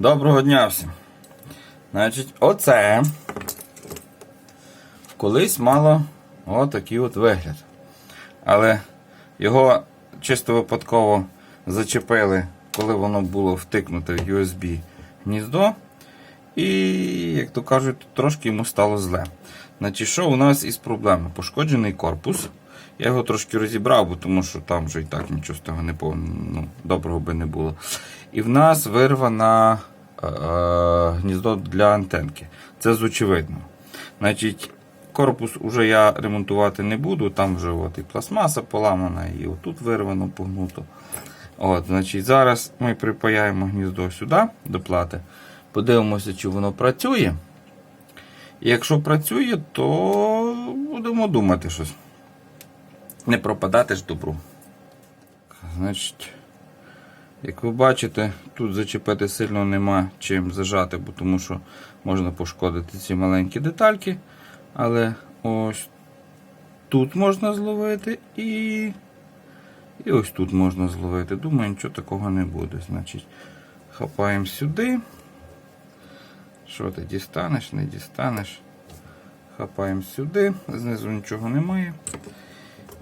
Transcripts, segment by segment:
Доброго дня всім. Значить, оце колись мало отакий от вигляд. Але його чисто випадково зачепили, коли воно було втикнуте в USB гніздо. І, як то кажуть, трошки йому стало зле. Значить, що у нас із проблеми? Пошкоджений корпус. Я його трошки розібрав, бо тому що там вже і так нічого з того не ну, доброго би не було. І в нас вирвана е, гніздо для антенки. Це з очевидного. Значить, корпус уже я ремонтувати не буду. Там вже от і пластмаса поламана, і отут вирвано, погнуто. От, значить, Зараз ми припаяємо гніздо сюди до плати. Подивимося, чи воно працює. І якщо працює, то будемо думати щось. Не пропадати ж добру. Значить, як ви бачите, тут зачепити сильно нема чим зажати, бо тому що можна пошкодити ці маленькі детальки. Але ось тут можна зловити і, і ось тут можна зловити. Думаю, нічого такого не буде. Значить, хапаємо сюди. Що ти дістанеш, не дістанеш? Хапаємо сюди, знизу нічого немає.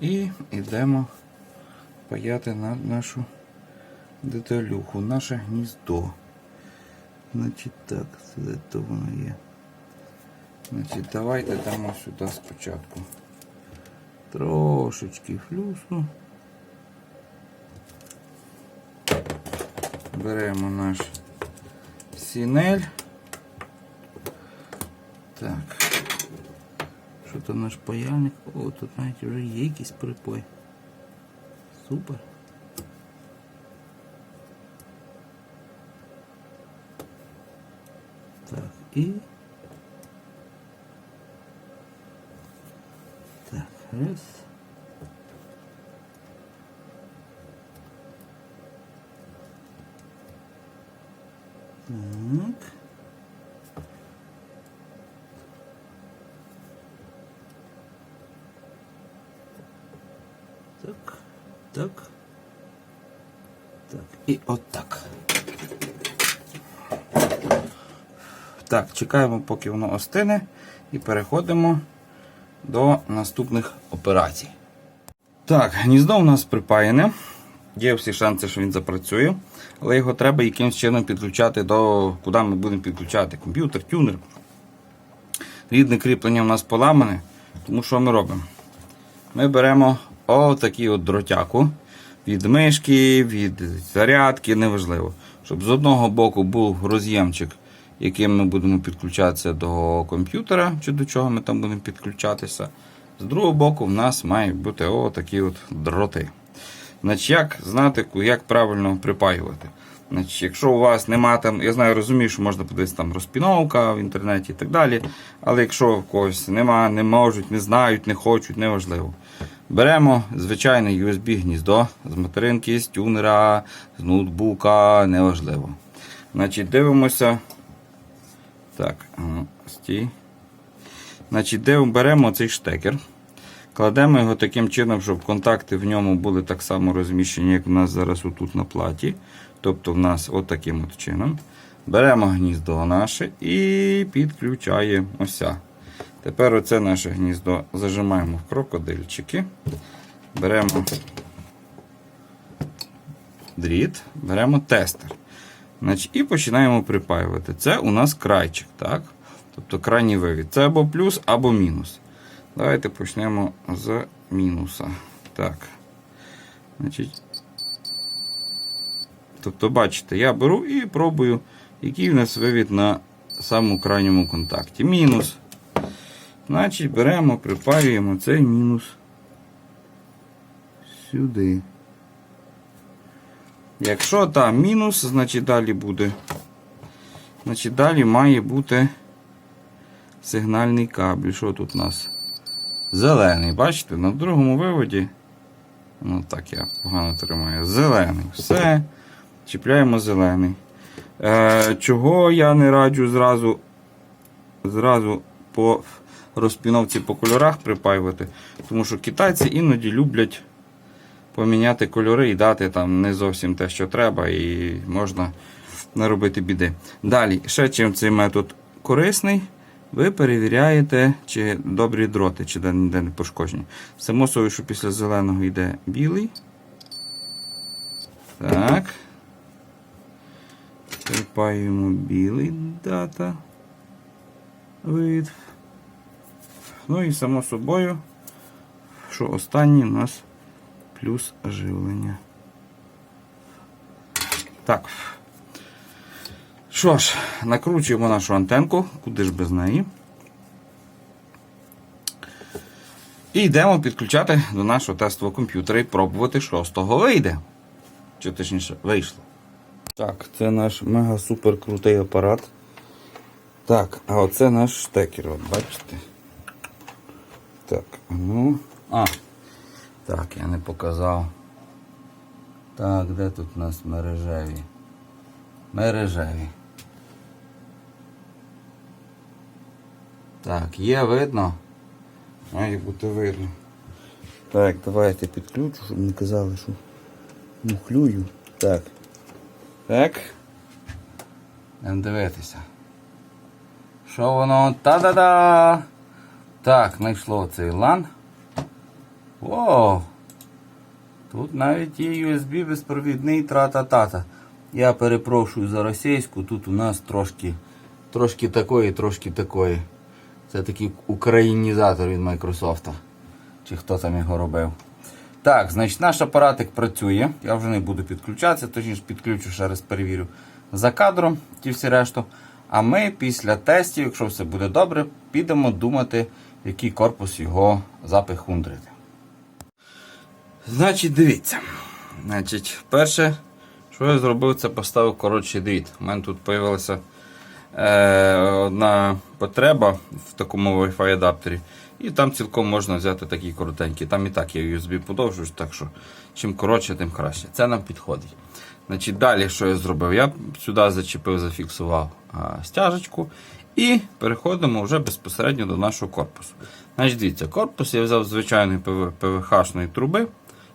І йдемо паяти на нашу деталюху, наше гніздо. Значить так, це то воно є. Значить, давайте дамо сюди спочатку. Трошечки флюсу. Беремо наш сінель. Так. Що наш паяльник? О, тут навіть вже є якийсь припой. Супер. Так, і. Так, раз. Так. Так, так. Так, і отак. Так, чекаємо, поки воно остине, і переходимо до наступних операцій. Так, гніздо у нас припаяне. Є всі шанси, що він запрацює, але його треба якимось чином підключати до куди ми будемо підключати. Комп'ютер, тюнер. Рідне кріплення у нас поламане, тому що ми робимо? Ми беремо отакий от дротяку від мишки, від зарядки, неважливо. Щоб з одного боку був роз'ємчик, яким ми будемо підключатися до комп'ютера, чи до чого ми там будемо підключатися. З другого боку, в нас мають бути отакі от дроти. Значить, Як знати, як правильно припаювати? Значить, Якщо у вас нема там, я знаю, розумію, що можна подивитися там розпіновка в інтернеті і так далі. Але якщо в когось нема, не можуть, не знають, не хочуть, неважливо. Беремо звичайне USB-гніздо з материнки, з тюнера, з ноутбука, неважливо. Значить, Дивимося. Так, стій. Значить, де беремо цей штекер. Кладемо його таким чином, щоб контакти в ньому були так само розміщені, як у нас зараз отут на платі. Тобто в нас отаким от чином. Беремо гніздо наше і підключаємо ося. Тепер оце наше гніздо зажимаємо в крокодильчики. Беремо дріт, беремо тестер. І починаємо припаювати. Це у нас крайчик. так? Тобто крайній вивід. Це або плюс, або мінус. Давайте почнемо з мінуса. Так. Значить, Тобто, бачите, я беру і пробую, який в нас вивід на самому крайньому контакті. Мінус. Значить, беремо, припаюємо цей мінус сюди. Якщо там мінус, значить далі буде. Значить, далі має бути сигнальний кабель. Що тут у нас? Зелений. Бачите, на другому виводі. Ну так я погано тримаю. Зелений. Все. Чіпляємо зелений. Е, Чого я не раджу зразу зразу по розпіновці по кольорах припаювати? Тому що китайці іноді люблять поміняти кольори і дати там не зовсім те, що треба, і можна наробити біди. Далі, ще чим цей метод корисний, ви перевіряєте, чи добрі дроти, чи де ніде не пошкоджені. Само собою, що після зеленого йде білий. Так. Припаюємо білий дата. Вид. Ну і само собою, що останній у нас плюс живлення. Так. Що ж, накручуємо нашу антенку, куди ж без неї. І йдемо підключати до нашого тестового комп'ютера і пробувати, що з того вийде. Чи точніше, вийшло. Так, це наш мега-супер крутий апарат. Так, а оце наш штекер, от бачите? Так, ну. А. Так, я не показав. Так, де тут у нас мережеві? Мережеві. Так, є видно. Має бути видно. Так, давайте підключу, щоб не казали, що мухлюю. Так. Так. Дивитися. Що воно? Та-да-да! Так, знайшло цей LAN. О! Тут навіть є USB безпровідний тра-та-та-та. Я перепрошую за російську, тут у нас трошки трошки такої, трошки такої. Це такий українізатор від Microsoft. Чи хто там його робив. Так, значить наш апаратик працює. Я вже не буду підключатися, точніше підключу, ще раз перевірю за кадром ті всі решту. А ми після тестів, якщо все буде добре, підемо думати, який корпус його запихундрити. Значить, дивіться. Значить, перше, що я зробив, це поставив коротший дріт. У мене тут з'явилася е, одна потреба в такому Wi-Fi адаптері. І там цілком можна взяти такі коротенькі. Там і так є USB подовжуєш, так що чим коротше, тим краще. Це нам підходить. Значить, Далі, що я зробив? Я сюди зачепив, зафіксував а, стяжечку. І переходимо вже безпосередньо до нашого корпусу. Значить, дивіться, корпус я взяв звичайної ПВХ-шної труби.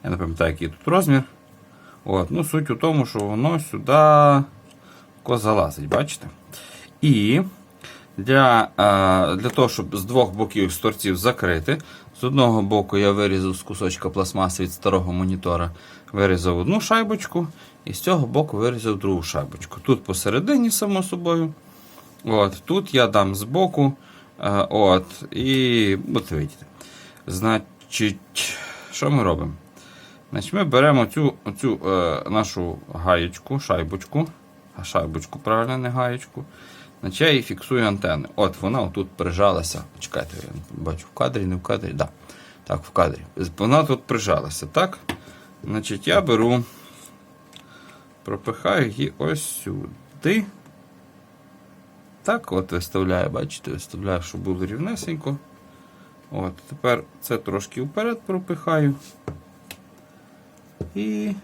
Я не пам'ятаю, який тут розмір. От, ну, Суть у тому, що воно сюди залазить, бачите? І для а, для того, щоб з двох боків з торців закрити, з одного боку я вирізав з кусочка пластмаси від старого монітора, вирізав одну шайбочку, і з цього боку вирізав другу шайбочку. Тут посередині, само собою. От, Тут я дам збоку. А, от, і от видите. Значить, що ми робимо? Значить, Ми беремо цю, цю е, нашу гаєчку, шайбочку, а шайбочку, правильно, не гаєчку. Значить, я її фіксую антенни. От вона тут прижалася. Чекайте, я бачу в кадрі, не в кадрі. Да. Так, в кадрі. Вона тут прижалася. Так? Значить, я беру, пропихаю її ось сюди. Так, от виставляю, бачите, виставляю, щоб було рівнесенько. От, Тепер це трошки вперед пропихаю. І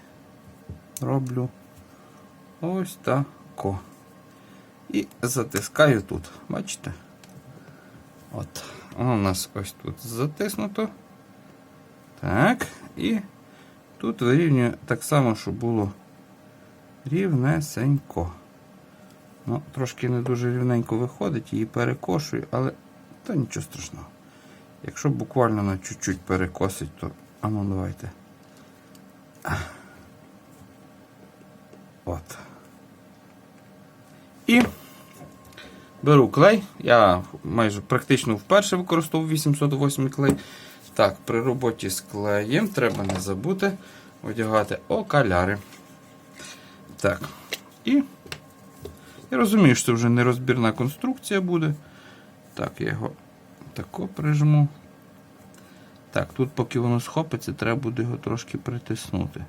роблю ось тако. І затискаю тут. Бачите? От. Воно у нас ось тут затиснуто. Так. І тут вирівнюю так само, щоб було рівнесенько. Ну, Трошки не дуже рівненько виходить, її перекошую, але то нічого страшного. Якщо буквально на чуть-чуть перекосить, то а ну давайте. От. І беру клей. Я майже практично вперше використовував 808 клей. Так, при роботі з клеєм треба не забути одягати окуляри. Так. І я розумію, що це вже нерозбірна конструкція буде. Так, я його тако прижму. Так, тут, поки воно схопиться, треба буде його трошки притиснути.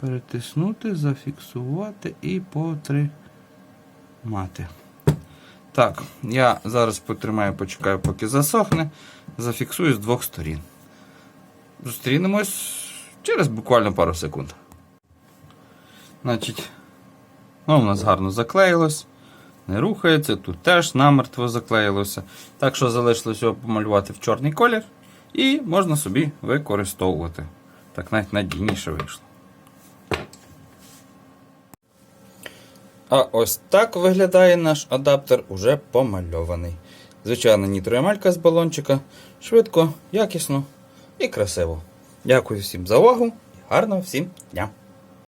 Перетиснути, зафіксувати і потримати. Так, я зараз потримаю, почекаю, поки засохне, зафіксую з двох сторін. Зустрінемось через буквально пару секунд. Значить, ну, у нас гарно заклеїлось. Не рухається, тут теж намертво заклеїлося. Так що залишилось його помалювати в чорний колір і можна собі використовувати. Так навіть надійніше вийшло. А ось так виглядає наш адаптер уже помальований. Звичайна нітроямалька з балончика. Швидко, якісно і красиво. Дякую всім за увагу і гарного всім дня!